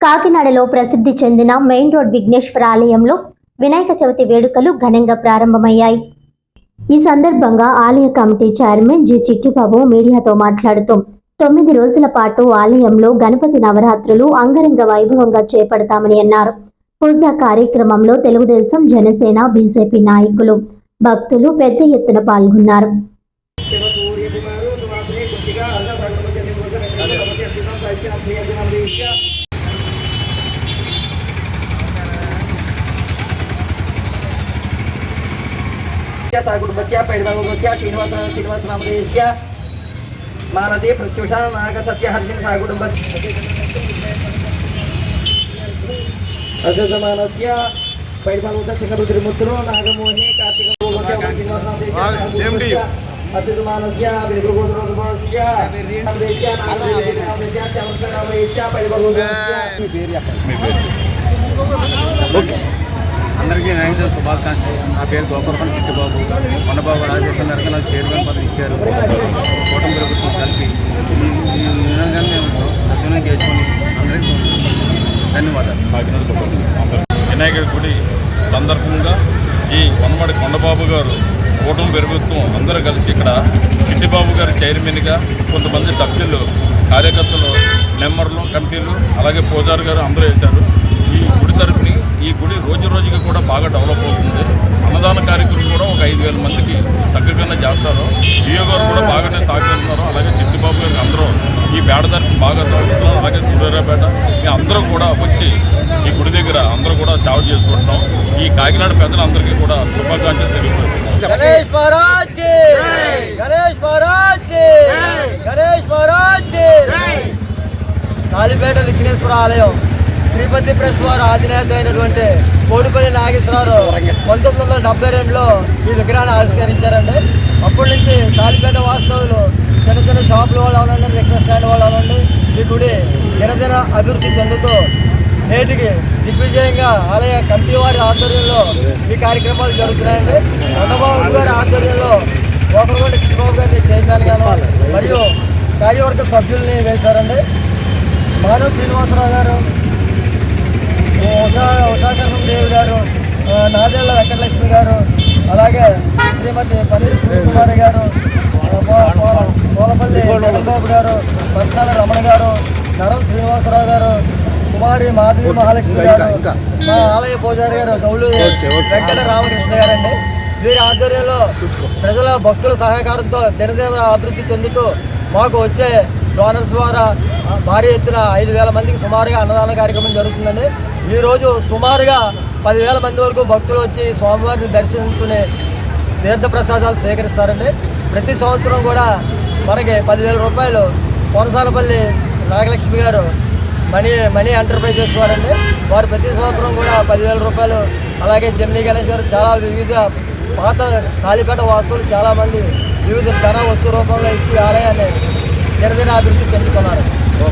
కాకినాడలో ప్రసిద్ధి చెందిన మెయిన్ రోడ్ విఘ్నేశ్వర ఆలయంలో వినాయక చవితి వేడుకలు ఘనంగా ప్రారంభమయ్యాయి. ఈ సందర్భంగా ఆలయ కమిటీ చైర్మన్ జి చిట్టిబాబు మీడియాతో మాట్లాడుతూ తొమ్మిది రోజుల పాటు ఆలయంలో గణపతి నవరాత్రులు అంగరంగ వైభవంగా చేపడతామని అన్నారు. పూజా కార్యక్రమంలో తెలుగుదేశం జనసేన బీజేపీ నాయకులు భక్తులు పెద్ద ఎత్తున పాల్గొన్నారు. సాగుటుంబస్య పైడిభాగవస్య శ్రీనివాసరామ శ్రీనివాసరామదేశ్య మాలతి ప్రత్యుష నాగ సత్యహర్షిణ సాగుటుంబస్ అజమానస్య పైడిభాగవత చక్రతిరుమూర్తులు నాగమోహిని కార్తీక అత్యుతమానస్య విరుగుణోధుమస్య నాగదేశ్య నాగదేశ్య చమత్కారమేశ్య పైడిభాగవత అందరికీ నైన్ శుభాకాంక్షలు. నా పేరు గోపరపల్లి చిట్టుబాబు. కొండబాబు రాజేశ్వర నరకన చైర్మన్ పదవి ఇచ్చారు. కూటమి ప్రభుత్వం కలిపి. ఈ- విధంగా మేము సద్వినియోగం చేసుకొని అందరికీ ధన్యవాదాలు. వినాయకుడి గుడి సందర్భంగా ఈ వనమడి కొండబాబు గారు కూటమి ప్రభుత్వం అందరూ కలిసి ఇక్కడ చిట్టిబాబు గారి చైర్మన్గా కొంతమంది సభ్యులు కార్యకర్తలు మెంబర్లు కమిటీలు అలాగే పూజారి గారు అందరూ వేశారు. ఈ గుడి తరఫుని ఈ గుడి రోజు రోజుకి కూడా బాగా డెవలప్ అవుతుంది. అన్నదాన కార్యక్రమం కూడా ఒక ఐదు వేల మందికి దగ్గరకన్నా చేస్తారు. డియో గారు కూడా బాగానే సహకరిస్తున్నారు. అలాగే సిద్ధిబాబు గారికి అందరూ ఈ బేడ తరఫున బాగా సాగుతున్నారు అలాగే సూర్యారాపేట అందరూ కూడా వచ్చి ఈ గుడి దగ్గర అందరూ కూడా సేవ చేసుకుంటున్నాం. ఈ కాకినాడ పెద్దలందరికీ కూడా శుభాకాంక్షలు తెలియజేస్తున్నాం కాలిపేట విఘ్నేశ్వర ఆలయం. శ్రీపతి ప్రెస్ వారు అధినేత అయినటువంటి కోడిపల్లి నాగేశ్వరరావు పంతొమ్మిది వందల డెబ్బై రెండులో ఈ విగ్రహాన్ని ఆవిష్కరించారండి. అప్పటి నుంచి సాలిపేట వాస్తవులు చిన్న చిన్న షాపుల వాళ్ళు అవనండి రిక్షా స్టాండ్ వాళ్ళు అవనండి ఈ గుడి దినదిన అభివృద్ధి చెందుతూ నేటికి దిగ్విజయంగా ఆలయ కమిటీ వారి ఆధ్వర్యంలో ఈ కార్యక్రమాలు జరుగుతున్నాయండి. చంద్రబాబు గారి ఆధ్వర్యంలో ఒకరికొండ చిట్టుబాబు గారిని చైర్మన్ గాను మరియు కార్యవర్గ సభ్యుల్ని వేశారండి. మాధవ్ శ్రీనివాసరావు గారు ఉషా ఉషాకరణం దేవి గారు. నాదేళ్ళ వెంకటలక్ష్మి గారు అలాగే శ్రీమతి పందిరి సూర్యకుమారి గారు పోలపల్లి జగన్బాబు గారు పట్నాల రమణ గారు నరం శ్రీనివాసరావు గారు కుమారి మాధవి మహాలక్ష్మి గారు మా ఆలయ పూజారి గారు గౌలు వెంకట రామకృష్ణ గారండి. వీరి ఆధ్వర్యంలో ప్రజల భక్తుల సహకారంతో దినదిన అభివృద్ధి చెందుతూ మాకు వచ్చే డోనర్స్ ద్వారా భారీ ఎత్తున ఐదు వేల మందికి సుమారుగా అన్నదాన కార్యక్రమం జరుగుతుందండి. ఈరోజు సుమారుగా పదివేల మంది వరకు భక్తులు వచ్చి స్వామివారిని దర్శించుకునే తీర్థ ప్రసాదాలు స్వీకరిస్తారండి. ప్రతి సంవత్సరం కూడా మనకి పదివేల రూపాయలు కొనసాలపల్లి నాగలక్ష్మి గారు మనీ మనీ ఎంటర్ప్రైజెస్ వారండి. వారు ప్రతి సంవత్సరం కూడా పదివేల రూపాయలు అలాగే జమినీ గణేష్ గారు చాలా వివిధ పాత సాలిపేట వాస్తువులు చాలామంది వివిధ ధన వస్తు రూపంలో ఇచ్చి ఆలయాన్ని నిరదిన అభివృద్ధి చెందుతున్నారు.